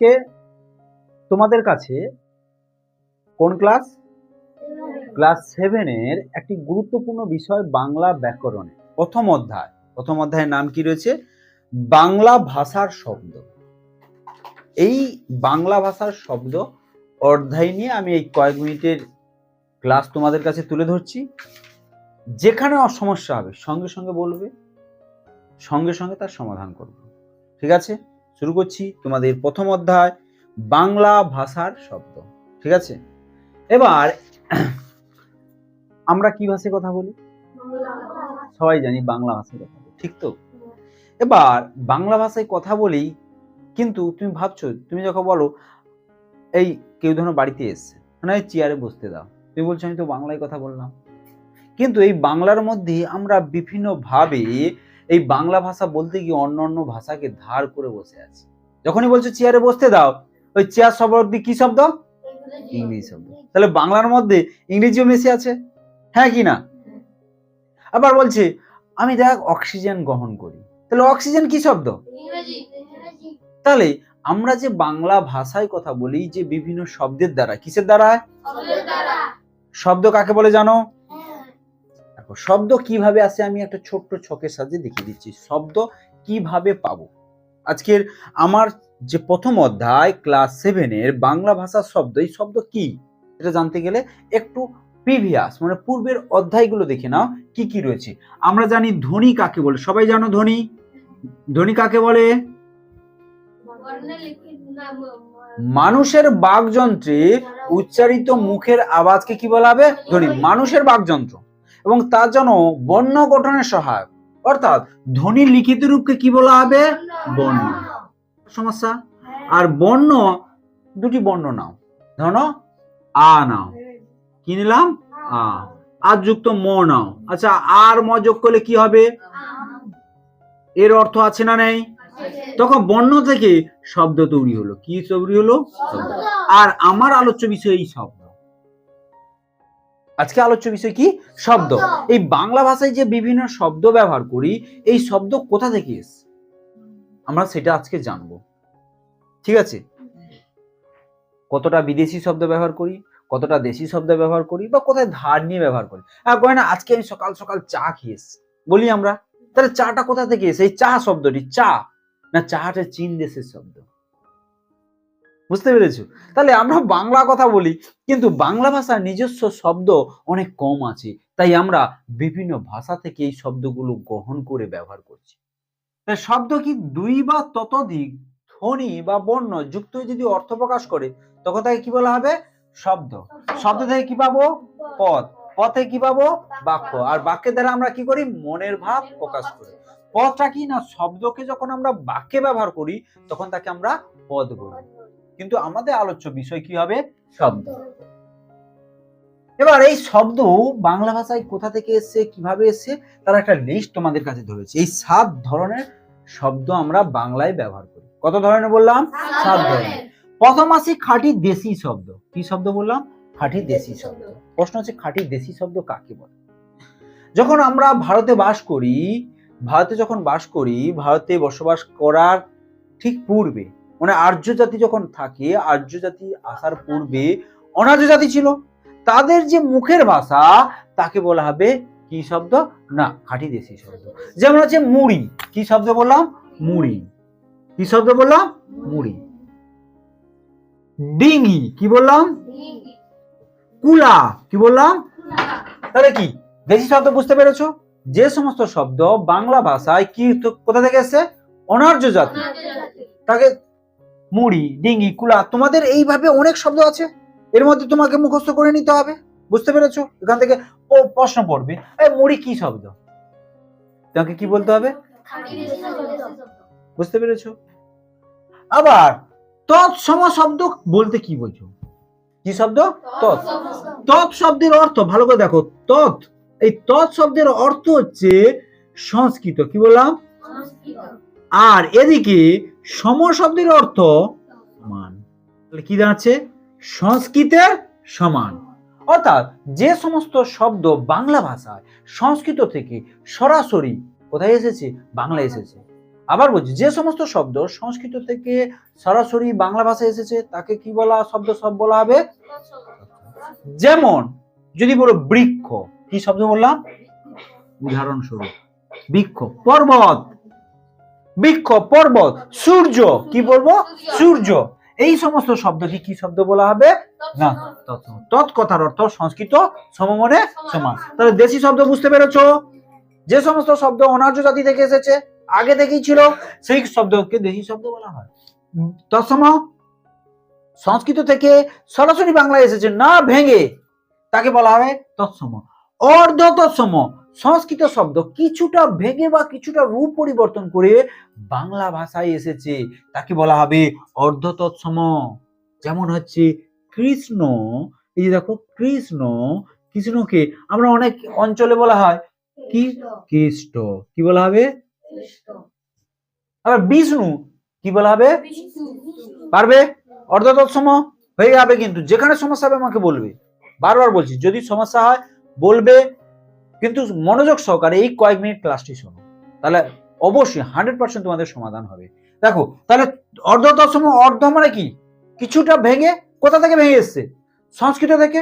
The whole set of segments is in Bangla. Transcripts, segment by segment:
আজকে তোমাদের কাছে কোন ক্লাস? ক্লাস সেভেনের একটি গুরুত্বপূর্ণ বিষয় বাংলা ব্যাকরণে। প্রথম অধ্যায়। প্রথম অধ্যায়ের নাম কি রয়েছে? বাংলা ভাষার শব্দ। এই বাংলা ভাষার শব্দ অধ্যায় নিয়ে আমি এই কয়েক মিনিটের ক্লাস তোমাদের কাছে তুলে ধরছি। যেখানে সমস্যা হবে, সঙ্গে সঙ্গে বলবে, সঙ্গে সঙ্গে তার সমাধান করব। ঠিক আছে? শুরু করছি তোমাদের প্রথম অধ্যায়, বাংলা ভাষার শব্দ। ঠিক আছে? এবার, আমরা কি ভাষায় কথা বলি? সবাই জানি বাংলা ভাষায় কথা বলি, ঠিক তো? এবার, বাংলা ভাষায় কথা বলি, কিন্তু তুমি ভাবছ, তুমি যখন বলো, এই কেউ ধরো বাড়িতে এসছে মানে চেয়ারে বসতে দাও। তুমি বলছো, আমি তো বাংলায় কথা বললাম। কিন্তু এই বাংলার মধ্যে আমরা বিভিন্নভাবে এই বাংলা ভাষা বলতে গিয়ে অন্য অন্য ভাষাকে ধার করে বসে আছে। যখনই বলছো চেয়ারে বসতে দাও ওই চেয়ার শব্দ কি শব্দ? ইংরেজি। শব্দ। তাহলে বাংলার মধ্যে ইংরেজিও মিশে আছে হ্যাঁ কি না? আবার বলছে আমি দেখ অক্সিজেন গ্রহণ করি। তাহলে অক্সিজেন কি শব্দ? তাহলে আমরা যে বাংলা ভাষায় কথা বলি যে বিভিন্ন শব্দের দ্বারা কিসের দ্বারা। শব্দ কাকে বলে জানো? দেখো, শব্দ কীভাবে আসে আমি একটা ছোট্ট ছকের সাথে দেখিয়ে দিচ্ছি। শব্দ কীভাবে পাবো? আজকের আমার যে প্রথম অধ্যায় ক্লাস সেভেনের বাংলা ভাষার শব্দ, এই শব্দ কি? এটা জানতে গেলে একটু প্রিভিয়াস মানে পূর্বের অধ্যায়গুলো দেখে নাও, কি কি রয়েছে। আমরা জানি ধ্বনি কাকে বলে? সবাই জানো ধ্বনি? ধ্বনি কাকে বলে? মানুষের বাকযন্ত্রে উচ্চারিত মুখের আওয়াজকে কি বলা হবে? ধ্বনি। মানুষের বাকযন্ত্র এবং তার জন্য বর্ণ গঠনের সহায়ক। অর্থাৎ ধ্বনির লিখিত রূপকে কি বলা হবে? বর্ণ সমস্যা? আর বর্ণ দুটি বর্ণ নাও ধরো আ নাও কি নিলাম? আ। আর যুক্ত ম নাও আচ্ছা আর ম যোগ করলে কি হবে? এর অর্থ আছে না নেই? তখন বর্ণ থেকে শব্দ তৈরি হলো। কি তৈরি হলো? আর আমার আলোচ্য বিষয় এই শব্দ। আজকে আলোচ্য বিষয় কি? শব্দ। এই বাংলা ভাষায় যে বিভিন্ন শব্দ ব্যবহার করি এই শব্দ কোথা থেকে এসছে? আমরা সেটা আজকে জানব। ঠিক আছে? কতটা বিদেশি শব্দ ব্যবহার করি কতটা দেশি শব্দ ব্যবহার করি বা কোথায় ধার নিয়ে ব্যবহার করি? আর কয় না আজকে আমি সকাল সকাল চা খেয়েছি বলি আমরা তাহলে চাটা কোথা থেকে এসে এই চা শব্দটি চা। না চাটা চীন দেশের শব্দ। বুঝতে পেরেছ? তাহলে আমরা বাংলা কথা বলি, কিন্তু বাংলা ভাষার নিজস্ব শব্দ অনেক কম আছে। তাই আমরা বিভিন্ন ভাষা থেকে এই শব্দগুলো গ্রহণ করে ব্যবহার করছি। শব্দ কি দুই বা ততোধিক ধ্বনি বা বর্ণ যুক্ত যদি অর্থ প্রকাশ করে, তখন তাকে কি বলা হবে? শব্দ। শব্দ থেকে কি পাবো? পদ। পথে কি পাবো? বাক্য। আর বাক্যের দ্বারা আমরা কি করি? মনের ভাব প্রকাশ করি। পদটা কি না? শব্দকে যখন আমরা বাক্যে ব্যবহার করি, তখন তাকে আমরা পদ বলি। কিন্তু আমাদের আলোচ্য বিষয় কি হবে? শব্দ। এবার এই শব্দ বাংলা ভাষায় কোথা থেকে এসছে কীভাবে এসছে তার একটা লিস্ট তোমাদের কাছে ধরেছে। এই সাত ধরনের শব্দ আমরা বাংলায় ব্যবহার করি। কত ধরনের বললাম? সাত ধরনের। প্রথম আসি খাঁটি দেশি শব্দ। কি শব্দ বললাম? খাঁটি দেশি শব্দ। প্রশ্ন হচ্ছে খাঁটি দেশি শব্দ কাকে বলে? যখন আমরা ভারতে বাস করি ভারতে যখন বাস করি ভারতে বসবাস করার ঠিক পূর্বে মানে আর্য জাতি যখন থাকে, আর্য জাতি আসার পূর্বে অনার্য জাতি ছিল। তাদের যে মুখের ভাষা, তাকে বলা হবে কি শব্দ? না, খাঁটি দেশি শব্দ। যেমন হচ্ছে মুড়ি, কি শব্দ বললাম? মুড়ি। কি শব্দ বললাম? মুড়ি। ডিঙ্গি কি বললাম? কুলা, কি বললাম? তাহলে কি? দেশি শব্দ বুঝতে পেরেছ? যে সমস্ত শব্দ বাংলা ভাষায় কি কোথা থেকে এসছে? অনার্য জাতি। তাকে মুড়ি ডিঙ্গি কুলা তোমাদের এইভাবে অনেক শব্দ আছে। এর মধ্যে তোমাকে মুখস্থ করে নিতে হবে। বুঝতে পেরেছ? এখান থেকে ও প্রশ্ন পড়বে। এই মুড়ি কি শব্দ? তোমাকে কি বলতে হবে? বুঝতে পেরেছ? আবার তৎসম শব্দ বলতে কি বোঝো? কি শব্দ? তৎ। তৎ শব্দের অর্থ ভালো করে দেখো তৎ। এই তৎ শব্দের অর্থ হচ্ছে সংস্কৃত। কি বললাম? আর এদিকে সম শব্দের অর্থ মান তাহলে কি দাঁড়াচ্ছে সংস্কৃতের সমান। অর্থাৎ যে সমস্ত শব্দ বাংলা ভাষায় সংস্কৃত থেকে সরাসরি কোথায় এসেছে? বাংলা এসেছে। আবার বলছি, যে সমস্ত শব্দ সংস্কৃত থেকে সরাসরি বাংলা ভাষায় এসেছে, তাকে কি বলা, শব্দ সব বলা হবে? যেমন, যদি বলো বৃক্ষ, কি শব্দ বললাম? উদাহরণস্বরূপ, বৃক্ষ, পর্বত। বৃক্ষ, পর্বত, সূর্য, কি বলব? সূর্য। এই সমস্ত শব্দকে কি শব্দ বলা হবে? না তৎ- তৎকথার অর্থ সংস্কৃত সমমনে সমান। তাহলে দেশি শব্দ বুঝতে পেরেছ? যে সমস্ত শব্দ অনার্য জাতি থেকে এসেছে, আগে থেকেই ছিল, সেই শব্দকে দেশি শব্দ বলা হয়। তৎসম। সংস্কৃত থেকে সরাসরি বাংলায় এসেছে, না ভেঙে, তাকে বলা হবে তৎসম। অর্ধ তৎসম। সংস্কৃত শব্দ কিছুটা ভেঙে বা কিছুটা রূপ পরিবর্তন করে বাংলা ভাষায় এসেছে। তাকে বলা হবে অর্ধ তৎসম যেমন হচ্ছে কৃষ্ণ এই যে দেখো কৃষ্ণ কৃষ্ণকে আমরা অনেক অঞ্চলে বলা হয়। কি? কৃষ্ট। কি বলা হবে? আবার বিষ্ণু কি বলা হবে? পারবে? অর্ধ তৎসম হয়ে যাবে কিন্তু যেখানে সমস্যা হবে আমাকে বলবে। বারবার বলছি যদি সমস্যা হয় বলবে কিন্তু মনোযোগ সহকারে এই কয়েক মিনিট ক্লাসটি শোনো। তাহলে অবশ্যই হান্ড্রেড পার্সেন্ট তোমাদের সমাধান হবে। দেখো তাহলে অর্ধ তৎসম অর্ধ মানে কি? কিছুটা ভেঙে কোথা থেকে ভেঙে এসছে? সংস্কৃত থেকে।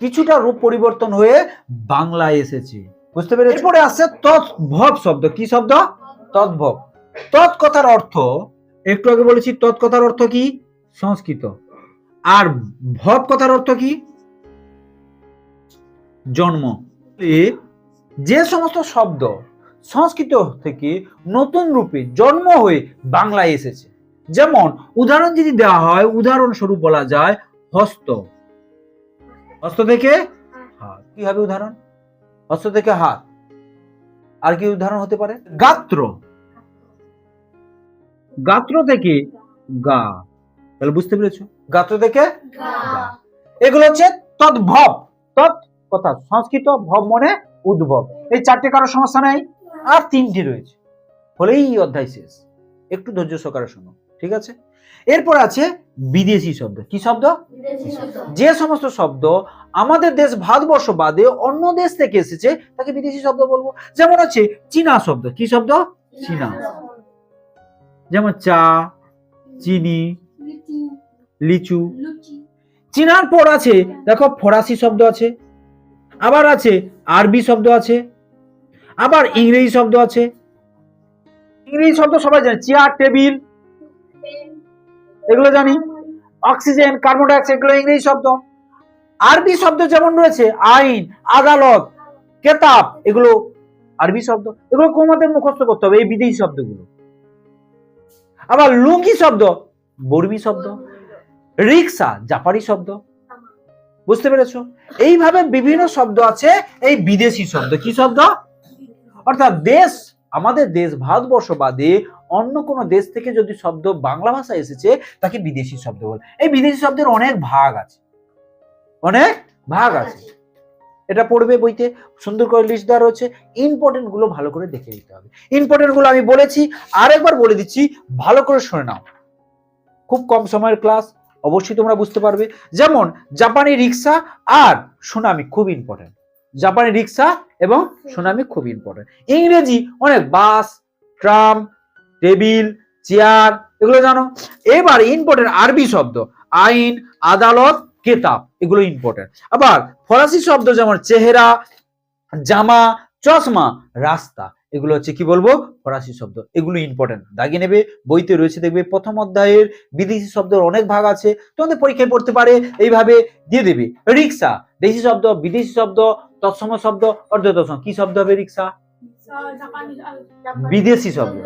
কিছুটা রূপ পরিবর্তন হয়ে বাংলায় এসেছে। বুঝতে পেরেছি? এরপরে আসছে তৎভব শব্দ। কি শব্দ? তৎভব। তৎ কথার অর্থ একটু আগে বলেছি তৎ কথার অর্থ কি? সংস্কৃত। আর ভব কথার অর্থ কি? জন্ম। যে সমস্ত শব্দ সংস্কৃত থেকে নতুন রূপে জন্ম হয়ে বাংলায় এসেছে যেমন উদাহরণ যদি দেওয়া হয় উদাহরণস্বরূপ বলা যায় হস্ত। হস্ত থেকে হাত কি হবে উদাহরণ? হস্ত থেকে হাত। আর কি উদাহরণ হতে পারে? গাত্র। গাত্র থেকে গা। তাহলে বুঝতে পেরেছ? গাত্র থেকে এগুলো হচ্ছে তদ্ভব। তৎ কথা সংস্কৃত ভব মনে উদ্ভব। এই চারটে কারও সমস্যা নাই আর তিনটি রয়েছে। হলেই অধ্যায় শেষ। একটু ধৈর্য সহকারে শোনো ঠিক আছে? এরপর আছে বিদেশি শব্দ। কি শব্দ? যে সমস্ত শব্দ আমাদের দেশ ভারতবর্ষ বাদে অন্য দেশ থেকে এসেছে তাকে বিদেশি শব্দ বলব। যেমন আছে চীনা শব্দ। কি শব্দ? চীনা। যেমন চা চিনি লিচু। চীনার পর আছে দেখো ফরাসি শব্দ আছে। আবার আছে আরবি শব্দ আছে, আবার ইংরেজি শব্দ আছে। ইংরেজি শব্দ সবাই জানে, চেয়ার, টেবিল, এগুলো জানি। অক্সিজেন, কার্বন ডাইঅক্সাইড, এগুলো ইংরেজি শব্দ। আরবি শব্দ যেমন রয়েছে, আইন, আদালত, কেতাব, এগুলো আরবি শব্দ। এগুলো কোমাদের মুখস্থ করতে হবে, এই বিদেশি শব্দগুলো। আবার লুঙ্গি শব্দ বর্মী শব্দ। রিক্সা, জাপানি শব্দ। বুঝতে পেরেছ? এইভাবে বিভিন্ন শব্দ আছে, এই বিদেশি শব্দ। কি শব্দ? অর্থাৎ দেশ, আমাদের দেশ, ভারতবর্ষ বাদে অন্য কোন দেশ থেকে যদি শব্দ বাংলা ভাষা এসেছে, তাকে বিদেশি শব্দ বলে। এই বিদেশি শব্দের অনেক ভাগ আছে। অনেক ভাগ আছে। এটা পড়বে বইতে। সুন্দর করে লিস্ট দেওয়া রয়েছে। ইম্পর্টেন্টগুলো ভালো করে দেখে দিতে হবে। ইম্পর্টেন্টগুলো আমি বলেছি। আরেকবার বলে দিচ্ছি। ভালো করে শুনে নাও। খুব কম সময়ের ক্লাস অবশ্যই তোমরা বুঝতে পারবে। যেমন, জাপানি রিক্সা আর সুনামি খুব ইম্পর্টেন্ট জাপানি রিক্সা এবং সুনামি খুব ইম্পর্টেন্ট ইংরেজি অনেক, বাস, ট্রাম, টেবিল, চেয়ার, এগুলো জানো? এবার ইম্পর্টেন্ট আরবি শব্দ, আইন, আদালত, কেতাব, এগুলো ইম্পর্টেন্ট আবার ফরাসি শব্দ যেমন, চেহারা, জামা, চশমা, রাস্তা এগুলো হচ্ছে কি বলব? ফরাসি শব্দ। এগুলো ইম্পর্টেন্ট দাগিয়ে নেবে বইতে রয়েছে দেখবে প্রথম অধ্যায়ের বিদেশি শব্দের অনেক ভাগ আছে। তোমাদের পরীক্ষায় পড়তে পারে এইভাবে দিয়ে দেবে। রিক্সা দেশি শব্দ বিদেশি শব্দ তৎসম শব্দ অর্ধ তৎসম কি শব্দ হবে রিক্সা? বিদেশি শব্দ।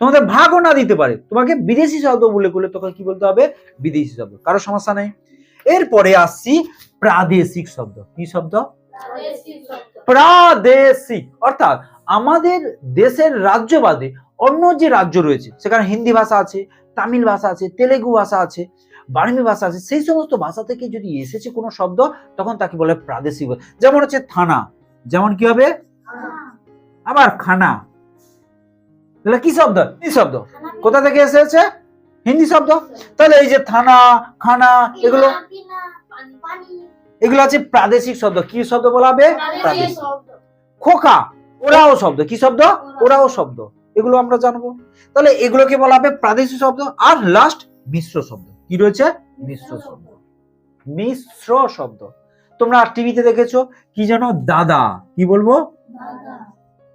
তোমাদের ভাগও না দিতে পারে। তোমাকে বিদেশি শব্দ বলে করলে তখন কি বলতে হবে? বিদেশি শব্দ। কারও সমস্যা নেই? এরপরে আসছি প্রাদেশিক শব্দ। কি শব্দ। প্রাদেশিক। অর্থাৎ আমাদের দেশের রাজ্য বাদে অন্য যে রাজ্য রয়েছে সেখানে হিন্দি ভাষা আছে তামিল ভাষা আছে তেলেগু ভাষা আছে বার্মি ভাষা আছে সেই সমস্ত ভাষা থেকে যদি এসেছে কোনো শব্দ তখন তাকে বলে প্রাদেশিক যেমন হচ্ছে থানা যেমন কি হবে? আবার খানা। তাহলে কি শব্দ? কি শব্দ? কোথা থেকে এসেছে? হিন্দি শব্দ। তাহলে এই যে থানা খানা এগুলো এগুলো আছে প্রাদেশিক শব্দ। কি শব্দ বলা হবে? প্রাদেশিক। খোকা। ওরাও শব্দ, কি শব্দ? ওরাও শব্দ। এগুলো আমরা জানব। তাহলে এগুলোকে বলা হবে প্রাদেশিক শব্দ আর লাস্ট মিশ্র শব্দ। কি রয়েছে? মিশ্র শব্দ। মিশ্র শব্দ। তোমরা টিভিতে দেখেছ কি যেন? দাদা। কি বলব?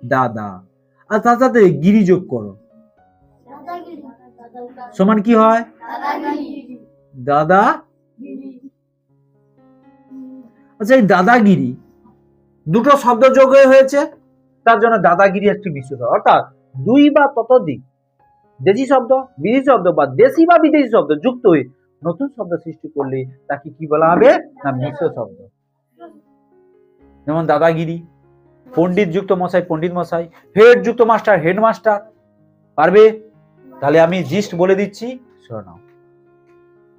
দাদা। আর তার সাথে গিরি যোগ করো। সমান কি হয়? দাদা আচ্ছা এই দাদাগিরি, দুটো শব্দ যোগ হয়ে হয়েছে। তার জন্য দাদাগিরি একটি বিশেষ অর্থাৎ দুই বা ততোধিক দেশি শব্দ, বিদেশি শব্দ বা দেশি বা বিদেশি শব্দ যুক্ত হয়ে নতুন শব্দ সৃষ্টি করলে তাকে কি বলা হবে? না, মিশ্র শব্দ। যেমন দাদাগিরি, পণ্ডিত যুক্ত মশাই, পণ্ডিত মশাই, হেড যুক্ত মাস্টার, হেড মাস্টার, পারবে? তাহলে আমি জিস্ট বলে দিচ্ছি, শোনো।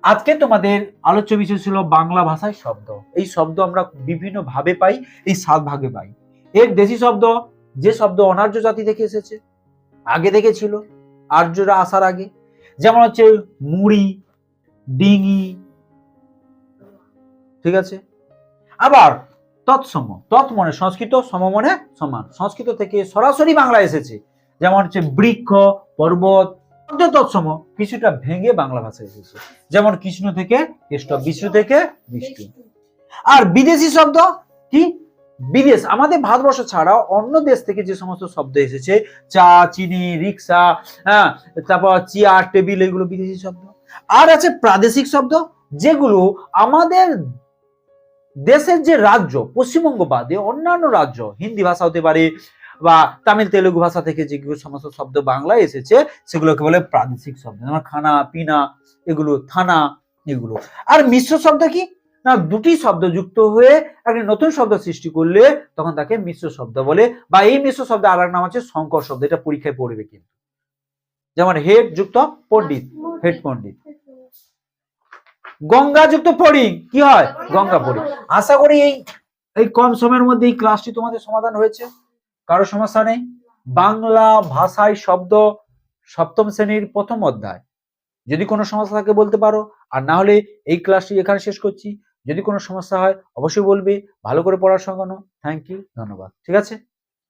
আজকে তোমাদের আলোচ্য বিষয় ছিল বাংলা ভাষায় শব্দ। এই শব্দ আমরা বিভিন্ন ভাবে পাই, এই সাত ভাগে পাই। এর দেশি শব্দ যে শব্দ অনার্য জাতি থেকে এসেছে, আগে থেকে ছিল আর্যরা আসার আগে। যেমন হচ্ছে মুড়ি, ডিঙি, ঠিক আছে? আবার তৎসম তৎ মনে সংস্কৃত সম মনে সমান। সংস্কৃত থেকে সরাসরি বাংলা এসেছে। যেমন হচ্ছে বৃক্ষ, পর্বত তৎসম, কিছুটা ভেঙে বাংলা ভাষা এসেছে। যেমন কৃষ্ণ থেকে কেষ্ট, বিষ্ণু থেকে বিষ্ণু। আর বিদেশি শব্দ কি? বিদেশ আমাদের ভারতবর্ষ ছাড়াও অন্য দেশ থেকে যে সমস্ত শব্দ এসেছে, চা, চিনি, রিক্সা হ্যাঁ তারপর চেয়ার, টেবিল, এগুলো বিদেশি শব্দ। আর আছে প্রাদেশিক শব্দ, যেগুলো আমাদের দেশের যে রাজ্য, পশ্চিমবঙ্গ বাদে অন্যান্য রাজ্য, হিন্দি ভাষা হতে পারে বা তামিল, তেলুগু ভাষা থেকে যেগুলো সমস্ত শব্দ বাংলায় এসেছে, সেগুলোকে বলে প্রাদেশিক শব্দ। যেমন খানা, পিনা, এগুলো থানা, এগুলো। আর মিশ্র শব্দ কি? না, দুটি শব্দ যুক্ত হয়ে একটা নতুন শব্দ সৃষ্টি করলে তখন তাকে মিশ্র শব্দ বলে। বা এই মিশ্র শব্দ আর এক নাম আছে সংকর শব্দ, এটা পরীক্ষায় পড়বে কিন্তু। যেমন হেড যুক্ত পণ্ডিত, হেড পণ্ডিত। গঙ্গা যুক্ত পড়ি, কি হয়? গঙ্গা পড়ি। আশা করি এই এই কম সময়ের মধ্যে এই ক্লাসটি তোমাদের সমাধান হয়েছে। কারও সমস্যা নেই? বাংলা ভাষায় শব্দ সপ্তম শ্রেণির প্রথম অধ্যায়। যদি কোনো সমস্যা থাকে বলতে পারো। আর না হলে এই ক্লাসটি এখানে শেষ করছি। যদি কোনো সমস্যা হয়, অবশ্যই বলবে। ভালো করে পড়ার সঙ্গে থ্যাংক ইউ ধন্যবাদ। ঠিক আছে?